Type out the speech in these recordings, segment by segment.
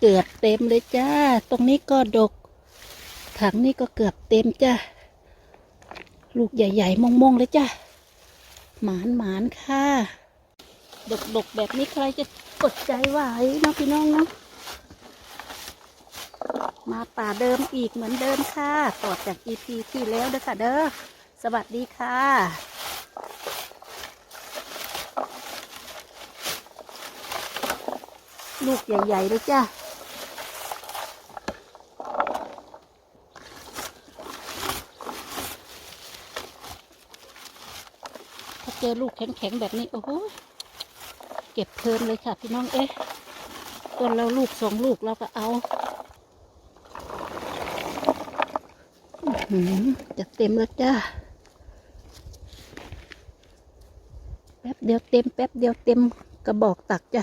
เกือบเต็มเลยจ้า ตรงนี้ก็ดก ถังนี้ก็เกือบเต็มจ้า ลูกใหญ่ๆมองๆเลยจ้า หมานหมานๆค่ะ ดกๆแบบนี้ใครจะกดใจไหวเนาะพี่น้องเนาะ มาป่าเดิมอีกเหมือนเดิมค่ะ ต่อจาก EP ที่แล้วเด้อค่ะเด้อ สวัสดีค่ะ ลูกใหญ่ๆเลยจ้าถ้าเจอลูกแข็งๆแบบนี้ โอ้โห เก็บเพลินเลยค่ะพี่น้องเอ๊ะต้นเราลูกสองลูกเราก็เอาหือจะเต็มแล้วจ้าแป๊บเดียวเต็ม แป๊บเดียวเต็มกระบอกตักจ้ะ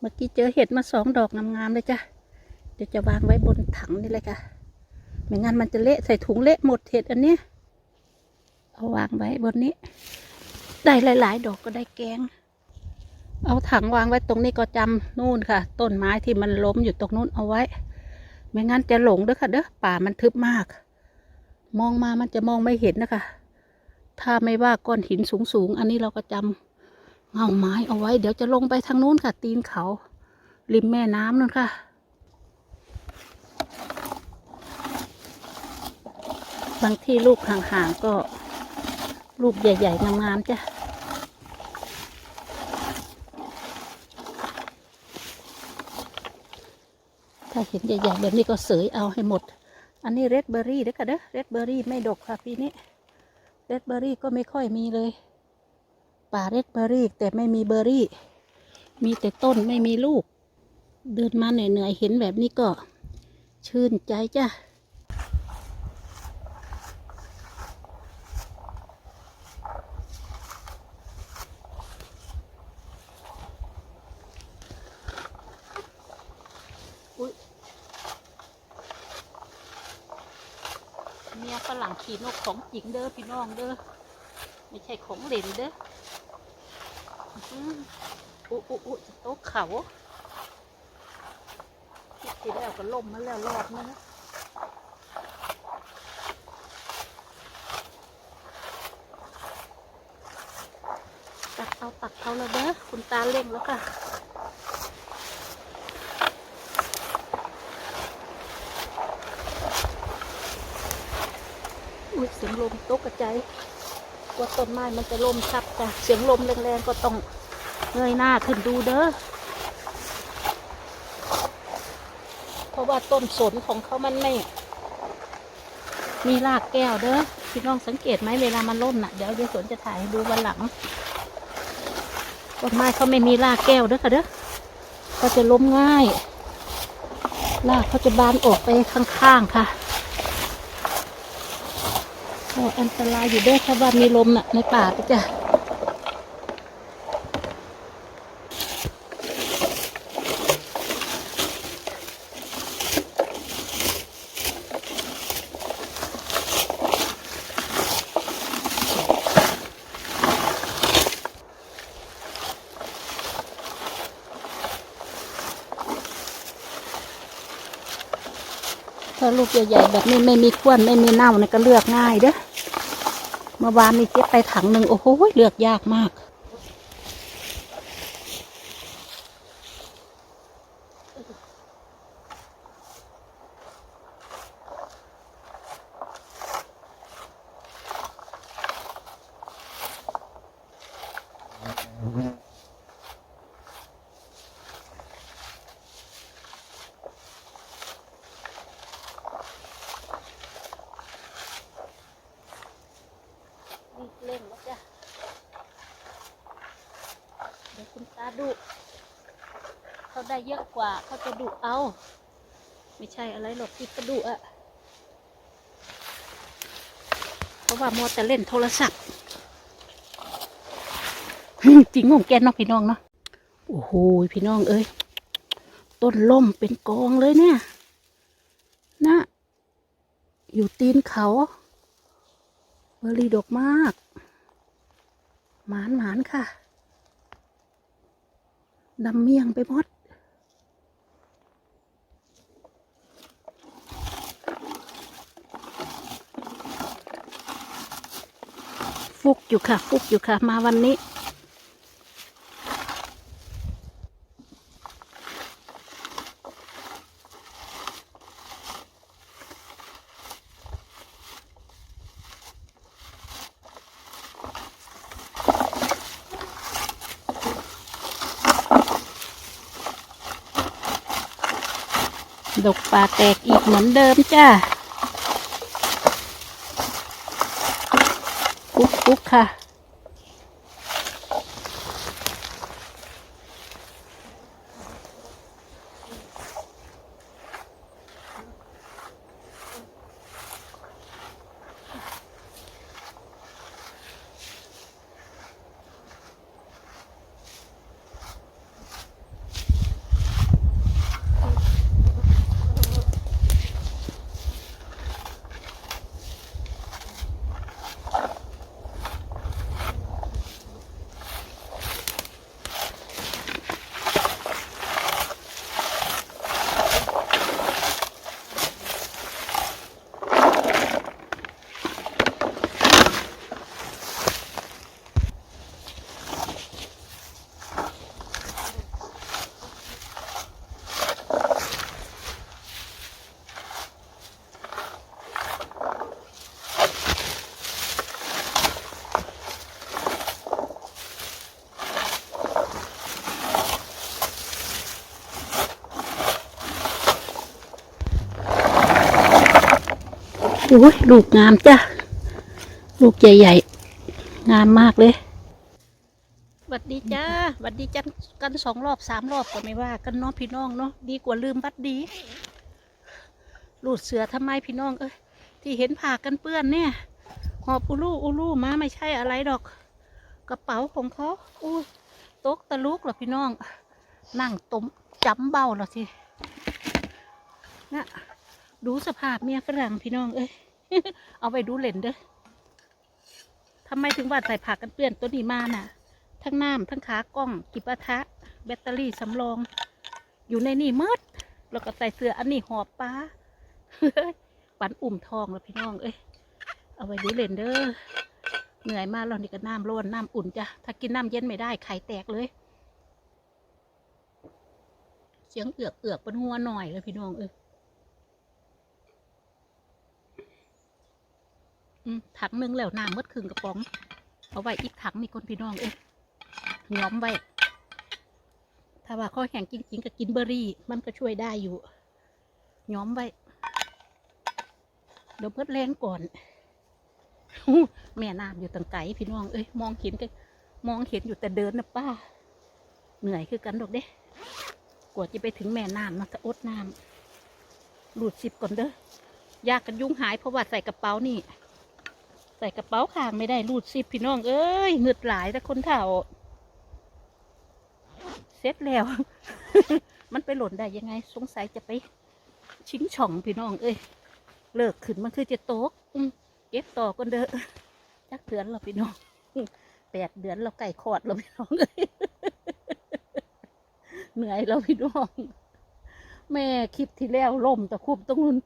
เมื่อกี้เจอเห็ดมาสองดอกงามๆเลยจ้ะ เดี๋ยวจะวางไว้บนถังนี่เลยค่ะ ไม่งั้นมันจะเละใส่ถุงเละหมดเห็ดอันเนี้ย เอาวางไว้บนนี้ ได้หลาย ๆ ดอกก็ได้แกง เอาถังวางไว้ตรงนี้ก็จำนู่นค่ะ ต้นไม้ที่มันล้มอยู่ตรงนู้นเอาไว้ ไม่งั้นจะหลงเด้อค่ะเด้อ ป่ามันทึบมาก มองมามันจะมองไม่เห็นนะคะ ถ้าไม่ว่าก้อนหินสูง ๆ อันนี้เราก็จำ เงาไม้เอาไว้ เดี๋ยวจะลงไปทางนู้นค่ะ ตีนเขา ริมแม่น้ำนั่นค่ะ บางที่ลูกห่างๆก็ลูกใหญ่ๆงามๆจ้ะถ้าเห็นใหญ่ๆแบบนี้ก็เสยเอาให้หมด อันนี้เรดเบอร์รี่เด้อค่ะเด้อเรดเบอร์รี่ไม่ดกค่ะปีนี้เรดเบอร์รี่ก็ไม่ค่อยมีเลย ป่าเรดเบอร์รี่ แต่ไม่มีเบอร์รี่ มีแต่ต้นไม่มีลูก เดินมาเหนื่อยๆเห็นแบบนี้ก็ ชื่นใจจ้ะเมียฝรั่งขี่นกของจริงเด้อพี่น้องเด้อไม่ใช่ของเล่นเด้อ อื้อหืออุ๊อุ๊อุ๊จะโต๊ะเขาที่แล้วก็ล่มมาแล้วรอบนึงตักเอาตักเอาแล้วเด้อคุณตาเล่งแล้วค่ะอุ้ยเสียงลมตกกระจายกลัวต้นไม้มันจะลมชับจ้ะเสียงลมแรงๆก็ต้อง เงยหน้าขึ้นดูเด้อ เพราะว่าต้นสนของเขามันไม่ มีรากแก้วเด้อ พี่น้องสังเกตไหมเวลามันล่มน่ะ เดี๋ยวยายสนจะถ่ายให้ดูวันหลัง ต้นไม้เขาไม่มีรากแก้วเด้อค่ะเด้อก็จะล้มง่าย รากเขาจะบานออกไปข้างๆค่ะโอ้อันตรายอยู่ด้วยถ้าว่ามีลมน่ะในป่าไปจ้ะ ลูกใหญ่ๆแบบนี้ไม่มีข้วนไม่มีเน่าเนี่ยก็เลือกง่ายเด้อเมื่อวานนี้เจ็บไปถังหนึ่งโอ้โหเลือกยากมาก รีบเร่งแล้วจ้ะ เดี๋ยว คุณตาดุเขาได้เยอะกว่าเขาจะดุเอา ไม่ใช่อะไรหรอกที่กระดุอะเพราะว่ามัวแต่เล่นโทรศัพท์จริงของแกเนาะพี่น้องเนาะโอ้โหพี่น้องเอ้ยต้นล่มเป็นกองเลยเนี่ยนะอยู่ตีนเขาเบอร์รี่ดกมาก หมานหมานค่ะ ดำเมี่ยงไปหมดฟุกอยู่ค่ะ ฟุกอยู่ค่ะ มาวันนี้ ดกปลาแตกอีกเหมือนเดิมจ้าปุ๊บปุ๊บค่ะ โอ้ยลูกงามจ้ะ ลูกใหญ่ๆ งามมากเลยหวัดดีจ้าหวัดดีจันกันสองรอบสามรอบก็ไม่ว่า กันน้องพี่น้องเนาะดีกว่าลืมบัดดีลูดเสือทำไมพี่น้องเอ้ยที่เห็นผ่ากันเปื้อนเนี่ย หอบอุลูอุลูมาไม่ใช่อะไรดอก กระเป๋าของเขาอู้ตกตะลุกหรอพี่น้อง นั่งตมจำเบ้าหรอสินะ ดูสภาพเมียฝรั่งพี่น้องเอ้ย เอาไปดูเล่นเด้อทำไมถึงว่าใส่ผักกันเปื้อนตัวนี้มาน่ะ ทั้งน้ำทั้งขากล้องกิบะทะ แบตเตอรี่สำรอง อยู่ในนี่มืดแล้วก็ใส่เสื้ออันนี้หอบปลาปันอุ่มทองแล้วพี่น้องเอ้ย เอาไปดูเล่นเด้อ เหนื่อยมากแล้วนี่ก็น้ำร้อนน้ำอุ่นจ้ะ ถ้ากินน้ำเย็นไม่ได้ไข่แตกเลย เสียงเอือกเอือกเป็นหัวหน่อยเลยพี่น้องเอ้ย อืม ถังนึงแล้วน้ำมดครึ่งกระป๋อง เอาไว้อีกถังนี่คนพี่น้องเอ้ยย้อมไว้ ถ้าว่าข้อแห้งจริงๆก็กินเบอร์รี่ มันก็ช่วยได้อยู่ย้อมไว้ เดี๋ยวเพิ่ดแรงก่อนแม่น้ำอยู่ตั้งไกลพี่น้องเอ้ยมองเห็นก็มองเห็นอยู่แต่เดินนะป้า เหนื่อยคือกันดอกเด้กว่าจะไปถึงแม่น้ำมันจะอดน้ำหลุดสิบก่อนเด้อยากกันยุ่งหายเพราะว่าใส่กระเป๋านี่ ใส่กระเป๋าข้างไม่ได้รูดซิปพี่น้อง เอ้ยเหงืดหลายแต่คนเฒ่าเสร็จแล้ว มันไปหล่นได้ยังไง สงสัยจะไปชิงช่องพี่น้อง เอ้ย เลิกขึ้นมันคือจะโต๊กเก็บต่อกันเด้อจักเดือนเราพี่น้องแปดเดือนเราไก่คลอดเราพี่น้องเอ้ยเหนื่อยเราพี่น้อง แม่คลิปที่แล้วล่มตะคุบตรงนู้น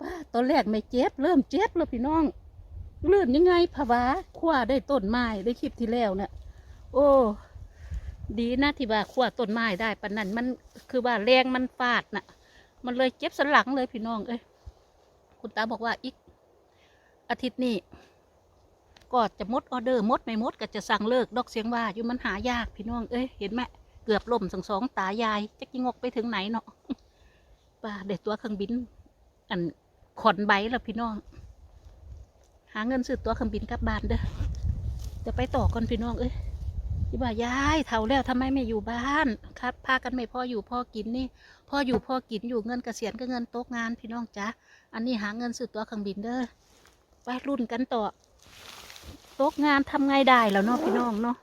ป้าตอนแรกไม่เจ็บ เริ่มเจ็บแล้วพี่น้อง ลื่อนยังไงภาวะคว้าได้ต้นไม้ได้คลิปที่แล้วเนี่ยโอ้ ดีนะที่ว่าคว้าต้นไม้ได้ปานนั้นมันคือว่าแรงมันฟาดน่ะ มันเลยเจ็บสันหลังเลยพี่น้องเอ้ยคุณตาบอกว่าอีก อาทิตย์นี้ก็จะมดออเดอร์มดไม่มดก็จะสั่งเลิกดอกเสียงว่าอยู่มันหายากพี่น้องเอ้ยเห็นไหมเกือบล่มสังสองตายายจะกิงกไปถึงไหนเนาะป้าเด็ดตัวเครื่องบิน อันขอนใบแล้วพี่น้องาเงินซื้อตัวเครื่องบินกลับบ้านเด้อจะไปต่อก่อนพี่น้องเอ้ยยี่บ่ายายเท่าแล้วทำไมไม่อยู่บ้านครับพากันไม่พ่ออยู่พ่อกินนี่พ่ออยู่พ่อกินอยู่เงินเกษียณก็เงินโตกงานพี่น้องจ้ะอันนี้หาเงินซื้อตัวเครื่องบินเด้อไปรุ่นกันต่อโตกงานทำไงได้แล้วเนาะพี่น้องเนาะ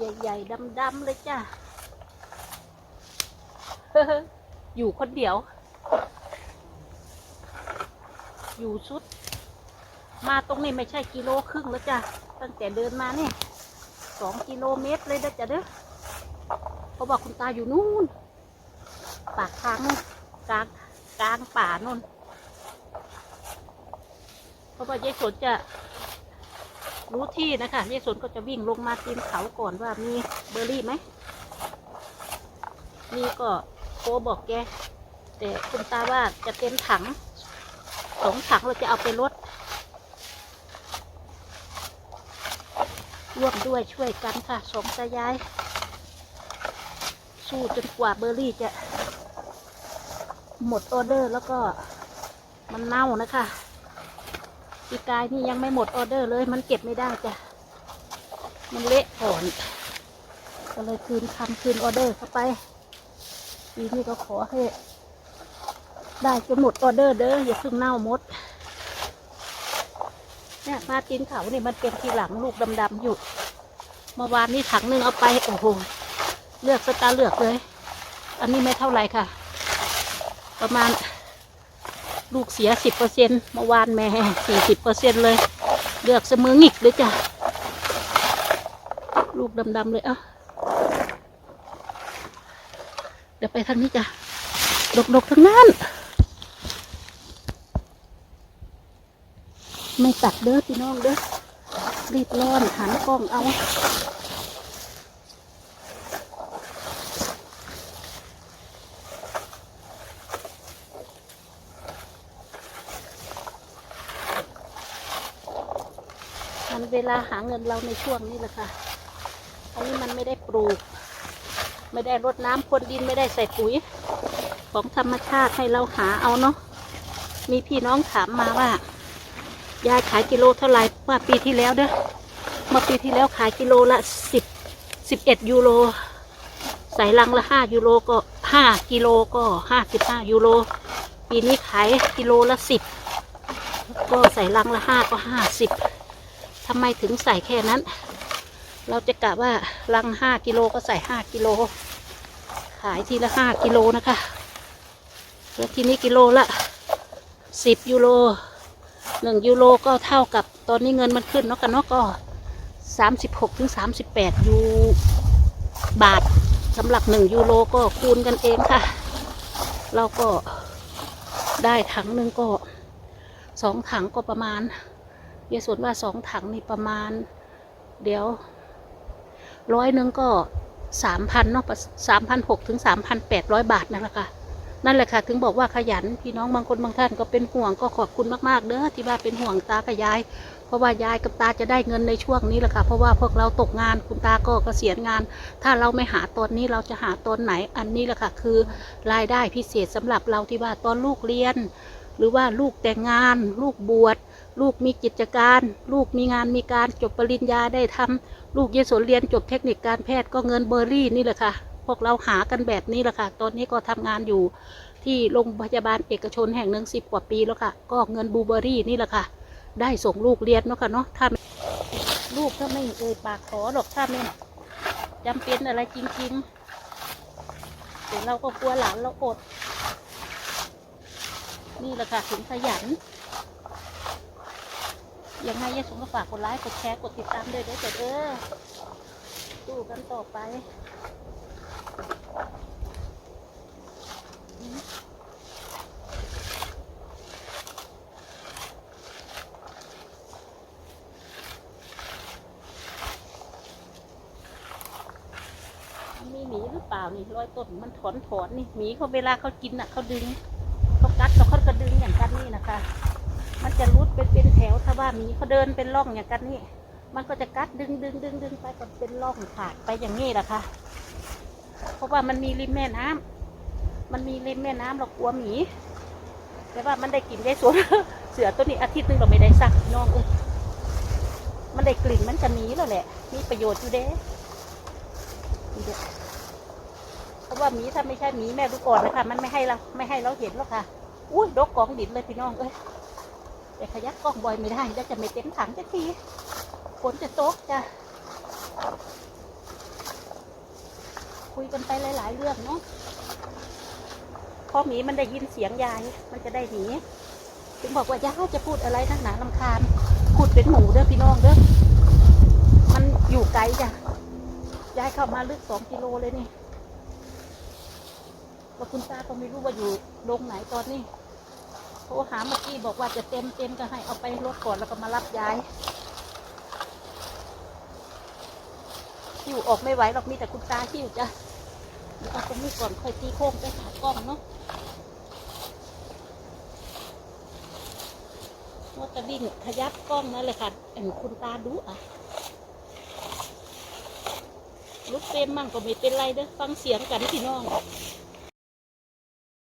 ใหญ่ๆดำๆเลยจ้ะ อยู่คนเดียว อยู่ชุด มาตรงนี้ไม่ใช่กิโลครึ่งแล้วจ้ะ ตั้งแต่เดินมาเนี่ยสองกิโลเมตรเลยนะจ๊ะเด้อเพราะว่าคุณตาอยู่นู่น ปากทางนู่นกลางกลางป่านู่นเพราะว่ายายสนจะ รู้ที่นะคะยายสนก็จะวิ่งลงมาตีนเขาก่อนว่ามีเบอร์รี่ไหมนี่ก็โคบอกแก แต่คุณตาว่าจะเต็มถังสองถังเราจะเอาไปลดร่วมด้วยช่วยกันค่ะสองตายาย สู้จนกว่าเบอร์รี่จะ หมดออเดอร์แล้วก็มันเน่านะคะ ปีกายนี่ยังไม่หมดออเดอร์เลย มันเก็บไม่ได้จ้ะ มันเละก่อน ก็เลยคืนคำคืนออเดอร์เข้าไป ปีนี้ก็ขอให้ ได้จนหมดออเดอร์เด้ออย่าเพิ่งเน่าหมด เนี่ยมาตีนเขาเนี่ยมันเป็นทีหลังลูกดำๆอยู่ เมื่อวานนี้ถังนึงเอาไป โอ้โห เลือกสตาร์เลือกเลย อันนี้ไม่เท่าไหร่ค่ะ ประมาณ ลูกเสียสิบเปอร์เซ็นเมื่อวานแม่สี่สิบเปอร์เซ็นเลย เลือกเสมอหงิกเลยจ้ะ ลูกดำๆเลยเอ้าเดี๋ยวไปทางนี้จ้ะ ดกๆทั้งนั้น ไม่ตัดเด้อพี่น้องเด้อรีบร้อนหันกล้องเอา มันเวลาหาเงินเราในช่วงนี้แหละค่ะ อันนี้มันไม่ได้ปลูก ไม่ได้รดน้ำพรวนดินไม่ได้ใส่ปุ๋ย ของธรรมชาติให้เราหาเอาเนาะ มีพี่น้องถามมาว่ายายขายกิโลเท่าไหร่เมื่อปีที่แล้วเด้อเมื่อปีที่แล้วขายกิโลละสิบสิบเอ็ดยูโรใส่ลังละห้ายูโรก็ห้ากิโลก็ห้าสิบห้ายูโรปีนี้ขายกิโลละสิบก็ใส่ลังละห้าก็ห้าสิบ ทำไมถึงใส่แค่นั้น เราจะกะว่าลังห้ากิโลก็ใส่ห้ากิโล ขายทีละห้ากิโลนะคะแล้วทีนี้กิโลละสิบยูโรหนึ่งยูโรก็เท่ากับตอนนี้เงินมันขึ้นเนาะกันเนาะก็สามสิบหกถึงสามสิบแปดยูบาทสำหรับหนึ่งยูโรก็คูณกันเองค่ะ เราก็ได้ถังหนึ่งก็สองถังก็ประมาณ ยายส่วนว่าสองถังนี่ประมาณ เดี๋ยวร้อยหนึ่งก็สามพันเนาะสามพันหกถึงสามพันแปดร้อยบาทนั่นแหละค่ะนั่นแหละค่ะ ถึงบอกว่าขยันพี่น้องบางคนบางท่านก็เป็นห่วงก็ขอบคุณมากๆเด้อที่ว่าเป็นห่วงตากับยาย เพราะว่ายายกับตาจะได้เงินในช่วงนี้แหละค่ะ เพราะว่าพวกเราตกงานคุณตาก็เกษียณงาน ถ้าเราไม่หาตอนนี้เราจะหาตอนไหนอันนี้แหละค่ะ คือรายได้พิเศษสำหรับเราที่ว่าตอนลูกเรียน หรือว่าลูกแต่งงาน ลูกบวช ลูกมีกิจการ ลูกมีงานมีการจบปริญญาได้ทำลูกเยายสนเรียนจบเทคนิคการแพทย์ก็เงินเบอร์รี่นี่แหละค่ะ พวกเราหากันแบบนี้แหละค่ะ ตอนนี้ก็ทำงานอยู่ที่โรงพยาบาลเอกชนแห่งหนึ่งสิบกว่าปีแล้วค่ะ ก็เงินบูเบอรี่นี่แหละค่ะ ได้ส่งลูกเรียนเนาะค่ะเนาะถ้าลูกถ้าไม่เอ่ยปากขอหรอกถ้าไม่จำเป็นอะไรจริงๆแต่เราก็กลัวหลานเราอด นี่แหละค่ะถึงขยัน ยังไงยายสมก็ฝากกดไลค์กดแชร์กดติดตามด้วยเด้อเจ้าเด้อสู้กันต่อไปมีหมีหรือเปล่านี่รอยต้นมันถอนถอนนี่หมีเขาเวลาเขากินอะเขาดึงเขากัดแล้วเขาก็ดึงอย่างกันนี่นะคะ มันจะรุดเป็นเป็นแถวถ้าว่ามีเขาเดินเป็นร่องอย่างกันนี่มันก็จะกัดดึงดึงดึงดึงไปก็เป็นร่องขาดไปอย่างนี้แหละค่ะ เพราะว่ามันมีริมแม่น้ำมันมีริมแม่น้ำเรากลัวหมี แต่ว่ามันได้กลิ่นได้สวนเสือตัวนี้อาทิตย์หนึงเราไม่ได้สักน้องเอ้ยมันได้กลิ่นมันจะหนีแล้วแหละ มีประโยชน์อยู่เด้เด้อเพราะว่าหมีถ้าไม่ใช่หมีแม่ดูก่อนนะคะมันไม่ให้เราไม่ให้เราเห็นหรอกค่ะ อุ้ยดกกองดินเลยพี่น้องเอ้ย แต่ขยักกล้องบ่อยไม่ได้แล้วจะไม่เต็มถังสักทีฝนจะตกจ้ะคุยกันไปหลาย ๆ เรื่องเนาะพอหมีมันได้ยินเสียงยาย มันจะได้หนีถึงบอกว่ายายจะพูดอะไรนักหนาลำคาญพูดเป็นหมูเด้อพี่น้องเด้อมันอยู่ไกลจ้ะยายเข้ามาลึกสองกิโลเลยนี่ว่าคุณตาก็ไม่รู้ว่าอยู่ลงไหนตอนนี้ ทรหาเมื่อกี้บอกว่าจะเต็มเต็มก็ให้เอาไปรถก่อนแล้วก็มารับยาย หิวออกไม่ไหวหรอกมีแต่คุณตาหิวจ้ะเดี๋ยวเอาตรงนี้ก่อนค่อยตีโค้งไปหากล้องเนาะว่าจะวิ่งขยับกล้องนั่นเลยค่ะเอ็นคุณตาดูอะลุกเต้นมั่งก็ไม่เป็นไรเด้อฟังเสียงกันพี่น้อง